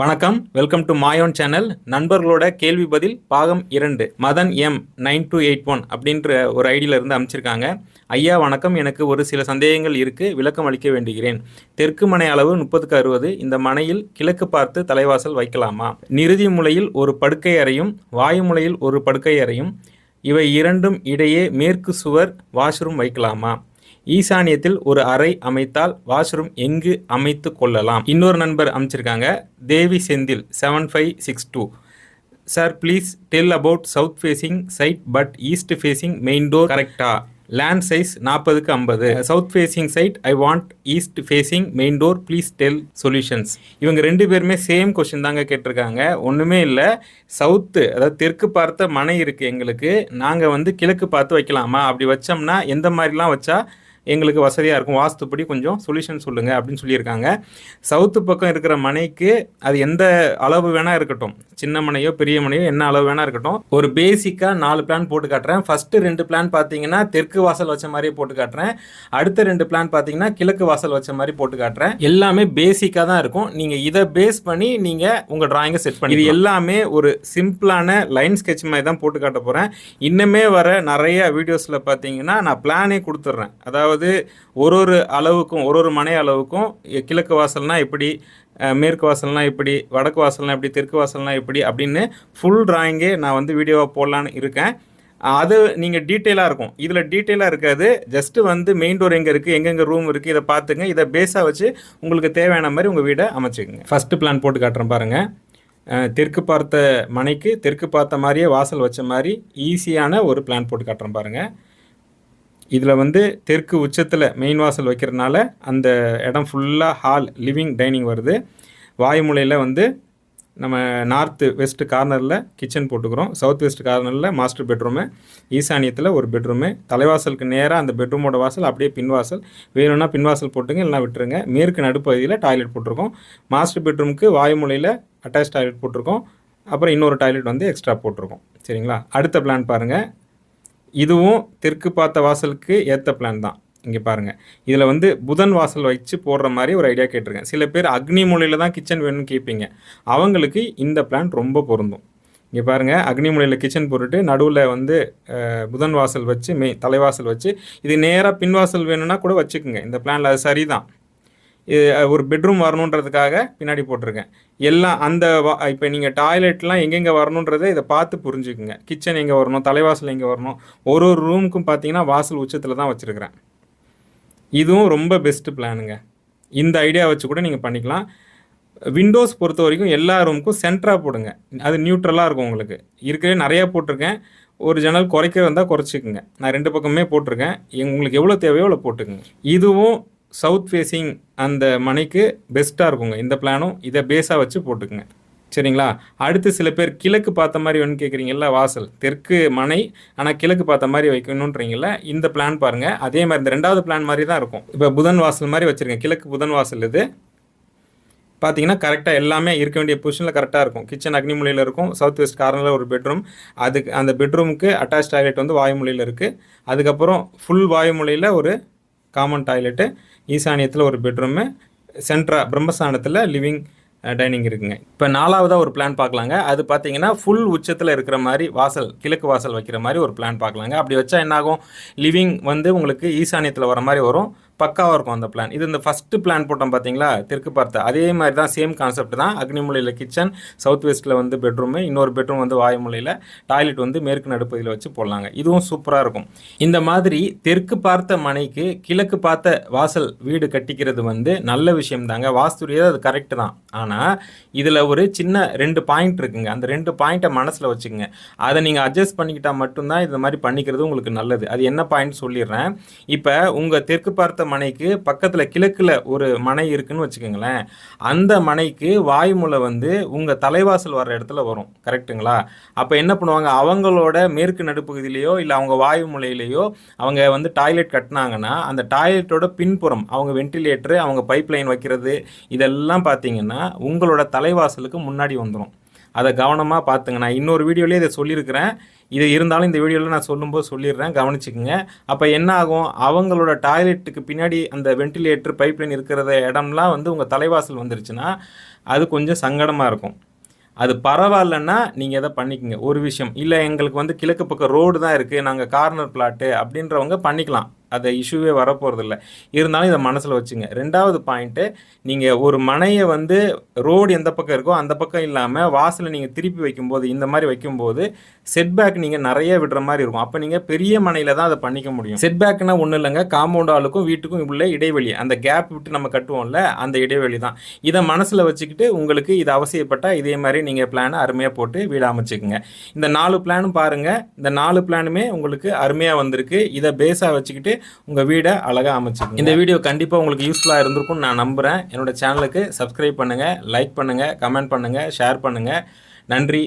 வணக்கம். Welcome to Mayon channel நண்பர்களோட கேள்வி பதில் பாகம் இரண்டு. Madan M nine two eight one அப்படின்ற ஒரு ஐடியில் இருந்து அமைச்சிருக்காங்க ஐயா வணக்கம். எனக்கு ஒரு சில சந்தேகங்கள் இருக்குது விளக்கம் அளிக்க வேண்டுகிறேன். தெற்கு மனை அளவு முப்பதுக்கு அறுபது. இந்த மனையில் கிழக்கு பார்த்து தலைவாசல் வைக்கலாமா? நிறுதி முலையில் ஒரு படுக்கை அறையும் வாயு முலையில் ஒரு படுக்கை அறையும். இவை இரண்டும் இடையே மேற்கு சுவர் வாஷ்ரூம் வைக்கலாமா? ஈசானியத்தில் ஒரு அறை அமைத்தால் வாஷ்ரூம் எங்கு அமைத்து கொள்ளலாம்? இன்னொரு நண்பர் அமைச்சிருக்காங்க. Devi Senthil seven five six two sir please tell about south facing side but east facing main door கரெக்டா லேண்ட் சைஸ் நாற்பதுக்கு ஐம்பது. South facing side I want east facing main door please tell solutions இவங்க ரெண்டு பேருமே same question தாங்க கேட்டிருக்காங்க. ஒன்றுமே இல்லை. சவுத்து அதாவது தெற்கு பார்த்த மனை இருக்குது எங்களுக்கு. நாங்கள் வந்து கிழக்கு பார்த்து வைக்கலாமா? அப்படி வச்சோம்னா எந்த மாதிரிலாம் வச்சா எங்களுக்கு வசதியாக இருக்கும். வாஸ்துப்படி கொஞ்சம் சொல்யூஷன் சொல்லுங்கள் அப்படின்னு சொல்லியிருக்காங்க. சவுத்து பக்கம் இருக்கிற மனைக்கு அது எந்த அளவு வேணால் இருக்கட்டும். சின்ன மனையோ பெரிய மனையோ என்ன அளவு வேணால் இருக்கட்டும். ஒரு பேசிக்காக நாலு பிளான் போட்டு காட்டுறேன். ஃபஸ்ட்டு ரெண்டு பிளான் பார்த்தீங்கன்னா தெற்கு வாசல் வச்ச மாதிரியே போட்டு காட்டுறேன். அடுத்த ரெண்டு பிளான் பார்த்தீங்கன்னா கிழக்கு வாசல் வச்ச மாதிரி போட்டு காட்டுறேன். எல்லாமே பேசிக்காக தான் இருக்கும். நீங்கள் இதை பேஸ் பண்ணி நீங்கள் உங்கள் ட்ராயிங்கை செட் பண்ணி இது எல்லாமே ஒரு சிம்பிளான லைன் ஸ்கெட்ச் மாதிரி தான் போட்டு காட்ட போகிறேன் இன்னுமே வர நிறைய வீடியோஸில் பார்த்தீங்கன்னா நான் பிளானே கொடுத்துட்றேன். அதாவது ஒரு ஒரு அளவுக்கும் ஒரு ஒரு மனை அளவுக்கும் கிழக்கு வாசல்னால் எப்படி மேற்கு வாசல்னால் எப்படி வடக்கு வாசல்னால் எப்படி தெற்கு வாசல்னால் எப்படி அப்படின்னு ஃபுல் ட்ராயிங்கே நான் வந்து வீடியோவாக போடலான்னு இருக்கேன். அது நீங்கள் டீட்டெயிலாக இருக்கும். இதில் டீட்டெயிலாக இருக்காது. ஜஸ்ட்டு வந்து மெயின் டோர் எங்கே இருக்குது எங்கெங்கே ரூம் இருக்குது இதை பார்த்துங்க. இதை பேஸாக வச்சு உங்களுக்கு தேவையான மாதிரி உங்கள் வீடை அமைச்சுக்கோங்க. ஃபஸ்ட்டு பிளான் போட்டு காட்டுறேன் பாருங்கள் தெற்கு பார்த்த மனைக்கு தெற்கு பார்த்த மாதிரியே வாசல் வச்ச மாதிரி ஈஸியான ஒரு பிளான் போட்டு காட்டுறேன் பாருங்கள் இதில் வந்து தெற்கு உச்சத்தில் மெயின் வாசல் வைக்கிறதுனால அந்த இடம் ஃபுல்லாக ஹால் லிவிங் டைனிங் வருது. வாயுமூலையில் வந்து நம்ம நார்த்து வெஸ்ட் கார்னரில் கிச்சன் போட்டுக்கிறோம். சவுத் வெஸ்ட் கார்னரில் மாஸ்டர் பெட்ரூமு ஈசானியத்தில் ஒரு பெட்ரூமு தலைவாசலுக்கு நேராக அந்த பெட்ரூமோட வாசல் அப்படியே பின்வாசல் வேணும்னா பின்வாசல் போட்டுங்க இல்லைனா விட்டுருங்க. மேற்கு நடுப்பகுதியில் டாய்லெட் போட்டிருக்கோம். மாஸ்டர் பெட்ரூமுக்கு வாயுமூலையில் அட்டாச் டாய்லெட் போட்டிருக்கோம். அப்புறம் இன்னொரு டாய்லெட் வந்து எக்ஸ்ட்ரா போட்டிருக்கோம். சரிங்களா? அடுத்த பிளான் பாருங்கள் இதுவும் தெற்கு பார்த்த வாசலுக்கு ஏற்ற பிளான் தான். இங்கே பாருங்கள் இதில் வந்து புதன் வாசல் வச்சு போடுற மாதிரி ஒரு ஐடியா கேட்டிருக்கேன். சில பேர் அக்னி மூலையில் தான் கிச்சன் வேணும்னு கேட்பீங்க அவங்களுக்கு இந்த பிளான் ரொம்ப பொருந்தும். இங்கே பாருங்கள் அக்னி மூலையில் கிச்சன் போட்டுட்டு நடுவில் வந்து புதன் வாசல் வச்சு மெய் தலைவாசல் வச்சு இது நேராக பின்வாசல் வேணும்னா கூட வச்சுக்கோங்க. இந்த பிளானில் அது சரிதான். தான் ஒரு பெட்ரூம் வரணுன்றதுக்காக பின்னாடி போட்டிருக்கேன். எல்லாம் அந்த இப்போ நீங்கள் டாய்லெட்லாம் எங்கெங்கே வரணுன்றதை இதை பார்த்து புரிஞ்சுக்குங்க. கிச்சன் எங்கே வரணும் தலைவாசல் எங்கே வரணும் ஒரு ஒரு ரூமுக்கும் பார்த்தீங்கன்னா வாசல் உச்சத்தில் தான் வச்சுருக்கிறேன். இதுவும் ரொம்ப பெஸ்ட்டு பிளானுங்க இந்த ஐடியா வச்சு கூட நீங்கள் பண்ணிக்கலாம். விண்டோஸ் பொறுத்த வரைக்கும் எல்லா ரூமுக்கும் சென்டராக போடுங்க. அது நியூட்ரலாக இருக்கும் உங்களுக்கு. இருக்கிறே நிறையா போட்டிருக்கேன். ஒரு ஜன்னல் குறைக்கிறதா வந்தால் குறைச்சிக்குங்க. நான் ரெண்டு பக்கமே போட்டிருக்கேன். உங்களுக்கு எவ்வளோ தேவையோ அவ்வளோ போட்டுக்குங்க. இதுவும் சவுத் ஃபேஸிங் அந்த மனைக்கு பெஸ்ட்டாக இருக்குங்க. இந்த பிளானும் இதை பேஸாக வச்சு போட்டுக்குங்க. சரிங்களா? அடுத்து சில பேர் கிழக்கு பார்த்த மாதிரி வேணும்னு கேட்குறீங்கல்ல வாசல். தெற்கு மனை ஆனால் கிழக்கு பார்த்த மாதிரி வைக்கணுன்றீங்கள இந்த பிளான் பாருங்கள் அதே மாதிரி இந்த ரெண்டாவது பிளான் மாதிரி தான் இருக்கும். இப்போ புதன் வாசல் மாதிரி வச்சுருக்கேன் கிழக்கு புதன் வாசல் இது. பார்த்தீங்கன்னா கரெக்டாக எல்லாமே இருக்க வேண்டிய பொசிஷனில் கரெக்டாக இருக்கும். கிச்சன் அக்னிமொழியில் இருக்கும். சவுத் வெஸ்ட் கார்னரில் ஒரு பெட்ரூம் அதுக்கு அந்த பெட்ரூமுக்கு அட்டாச் டாய்லெட் வந்து வாயுமொழியில் இருக்குது அதுக்கப்புறம் ஃபுல் வாயுமொழியில் ஒரு காமன் டாய்லெட்டு ஈசானியத்தில் ஒரு பெட்ரூமு சென்ட்ரா பிரம்மஸ்தானத்தில் லிவிங் டைனிங் இருக்குங்க. இப்போ நாலாவதாக ஒரு பிளான் பார்க்கலாங்க. அது பார்த்தீங்கன்னா ஃபுல் உச்சத்தில் இருக்கிற மாதிரி வாசல் கிழக்கு வாசல் வைக்கிற மாதிரி ஒரு பிளான் பார்க்கலாங்க. அப்படி வச்சா என்ன ஆகும் லிவிங் வந்து உங்களுக்கு ஈசானியத்தில் வர மாதிரி வரும். பக்காவாக இருக்கும் அந்த பிளான் இது இந்த ஃபஸ்ட்டு பிளான் போட்டோம் பார்த்தீங்களா தெற்கு பார்த்து அதே மாதிரி தான் சேம் கான்செப்ட் தான். அக்னிமூலையில் கிச்சன் சவுத் வெஸ்ட்டில் வந்து பெட்ரூமு இன்னொரு பெட்ரூம் வந்து வாயுமூலையில் டாய்லெட் வந்து மேற்கு நடுப்பகுதியில் வச்சு போடலாங்க. இதுவும் சூப்பராக இருக்கும். இந்த மாதிரி தெற்கு பார்த்த மனைக்கு கிழக்கு பார்த்த வாசல் வீடு கட்டிக்கிறது வந்து நல்ல விஷயம் தாங்க. வாஸ்துரியது அது கரெக்டு தான். ஆனால் இதில் ஒரு சின்ன ரெண்டு பாயிண்ட் இருக்குங்க. அந்த ரெண்டு பாயிண்ட்டை மனசில் வச்சுக்கோங்க. அதை நீங்கள் அட்ஜஸ்ட் பண்ணிக்கிட்டால் மட்டும்தான் இந்த மாதிரி பண்ணிக்கிறது உங்களுக்கு நல்லது. அது என்ன பாயிண்ட் சொல்லிடுறேன். இப்போ உங்கள் தெற்கு பார்த்த மனைக்கு பக்கத்தில் கிழக்கில் ஒரு மனை இருக்குன்னு வச்சுக்கோங்களேன். அந்த மனைக்கு வாயுமூலை வந்து உங்கள் தலைவாசல் வர இடத்துல வரும். கரெக்ட்டுங்களா? அப்போ என்ன பண்ணுவாங்க? அவங்களோட மேற்கு நடுப்பகுதியிலையோ இல்லை அவங்க வாயுமூலையிலையோ அவங்க வந்து டாய்லெட் கட்டினாங்கன்னா அந்த டாய்லெட்டோட பின்புறம் அவங்க வென்டிலேட்டரு அவங்க பைப் லைன் வைக்கிறது இதெல்லாம் பார்த்தீங்கன்னா உங்களோட தலைவாசலுக்கு முன்னாடி வந்துடும் அதை கவனமாக பார்த்துங்க நான் இன்னொரு வீடியோலேயே இதை சொல்லியிருக்கிறேன். இது இருந்தாலும் இந்த வீடியோவில் நான் சொல்லும்போது சொல்லிடுறேன். கவனிச்சுக்கோங்க. அப்போ என்ன ஆகும்? அவங்களோட டாய்லெட்டுக்கு பின்னாடி அந்த வென்டிலேட்டர் பைப்லைன் இருக்கிறத இடம்லாம் வந்து உங்கள் தலைவாசல் வந்துருச்சுன்னா அது கொஞ்சம் சங்கடமாக இருக்கும். அது பரவாயில்லன்னா நீங்கள் எதை பண்ணிக்கங்க. ஒரு விஷயம். இல்லை எங்களுக்கு வந்து கிழக்கு பக்கம் ரோடு தான் இருக்குது நாங்கள் கார்னர் பிளாட்டு அப்படின்றவங்க பண்ணிக்கலாம். அந்த இஷ்யூவே வரப்போகிறதில்ல இருந்தாலும் இதை மனசில் வச்சுங்க. ரெண்டாவது பாயிண்ட்டு நீங்கள் ஒரு மனையை வந்து ரோடு எந்த பக்கம் இருக்கோ அந்த பக்கம் இல்லாமல் வாசலை நீங்கள் திருப்பி வைக்கும்போது இந்த மாதிரி வைக்கும்போது செட்பேக் நீங்கள் நிறைய விடுற மாதிரி இருக்கும். அப்போ நீங்கள் பெரிய மனையில் தான் அதை பண்ணிக்க முடியும். செட்பேக்னா ஒன்றும் இல்லைங்க. காம்பவுண்ட் ஆளுக்கும் வீட்டுக்கும் உள்ள இடைவெளி. அந்த கேப் விட்டு நம்ம கட்டுவோம்ல அந்த இடைவெளி தான். இதை மனசில் வச்சுக்கிட்டு உங்களுக்கு இது அவசியப்பட்டால் இதே மாதிரி நீங்கள் பிளானை அருமையாக போட்டு வீடு அமைச்சுக்குங்க. இந்த நாலு பிளானும் பாருங்கள் இந்த நாலு பிளானுமே உங்களுக்கு அருமையாக வந்திருக்கு. இதை பேஸாக வச்சுக்கிட்டு உங்கள் வீடை அழகாக அமைச்சுக்குங்க. இந்த வீடியோ கண்டிப்பாக உங்களுக்கு யூஸ்ஃபுல்லாக இருந்திருக்கும்னு நான் நம்புகிறேன் என்னோட சேனலுக்கு சப்ஸ்கிரைப் பண்ணுங்கள் லைக் பண்ணுங்கள் கமெண்ட் பண்ணுங்கள் ஷேர் பண்ணுங்கள் நன்றி